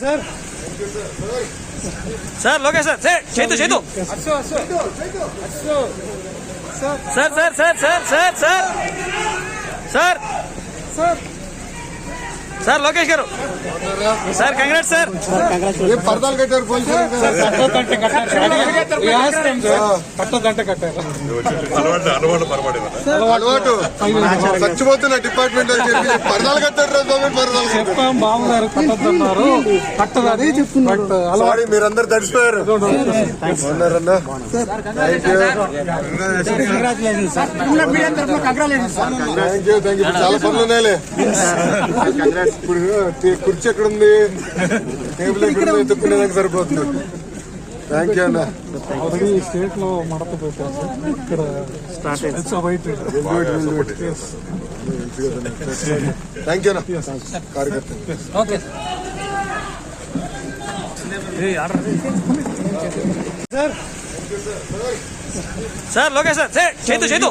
Sir. Sir Lokesh sir sir చేతు చేతు. Sir sir sir sir sir sir. Sir. Sir. Sir Lokesh గారు sir congrats sir పర్దాలు కట్టారు అలవాటు చచ్చిపోతున్న department పర్దాలు కట్టారు చెప్పాం బాబు గారు కట్టద్దున్నారు కట్టదని చెప్తున్నారు సారీ మీరందరు తడిసిపోయారు చాలా పనులు ఉన్నాయిలే ఇప్పుడు కుర్చీ ఎక్కడ ఉంది టేబుల్ ఎక్కడ ఉంది. సరిపోతుంది. థ్యాంక్ యూ అన్న. స్టేట్లో మడత పెట్టారు. సార్. ఇక్కడ ఇట్స్ వైట్ థ్యాంక్ యూ అన్న. కార్యకర్త okay sir sir Lokesh sir sir చేతు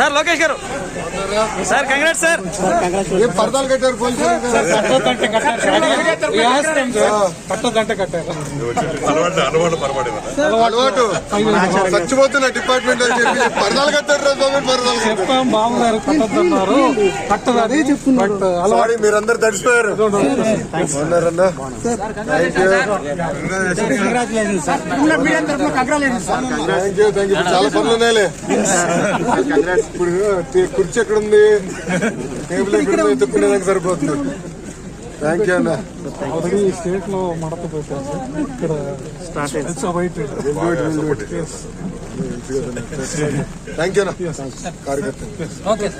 sir Lokesh గారు. Sir congrats sir. పర్దాలు కట్టారు అలవాటు చచ్చిపోతున్న డిపార్ట్మెంట్ పర్దాలు కట్టారు చెప్పాం బాగున్నారు కట్టద్దన్నారు. కట్టదు అదే చెప్పు అలవాటు. మీరందరూ తడిచిపోయారు చాలా పనులు ఉన్నాయిలే. ఇప్పుడు కుర్చీ ఎక్కడుంది? టేబుల్ ఎక్కడ ఎత్తుకునేదానికి సరిపోతుంది. థ్యాంక్ యూ అన్న. ఈ స్టేట్లో మడత థ్యాంక్ యూ కార్యకర్త. ఓకే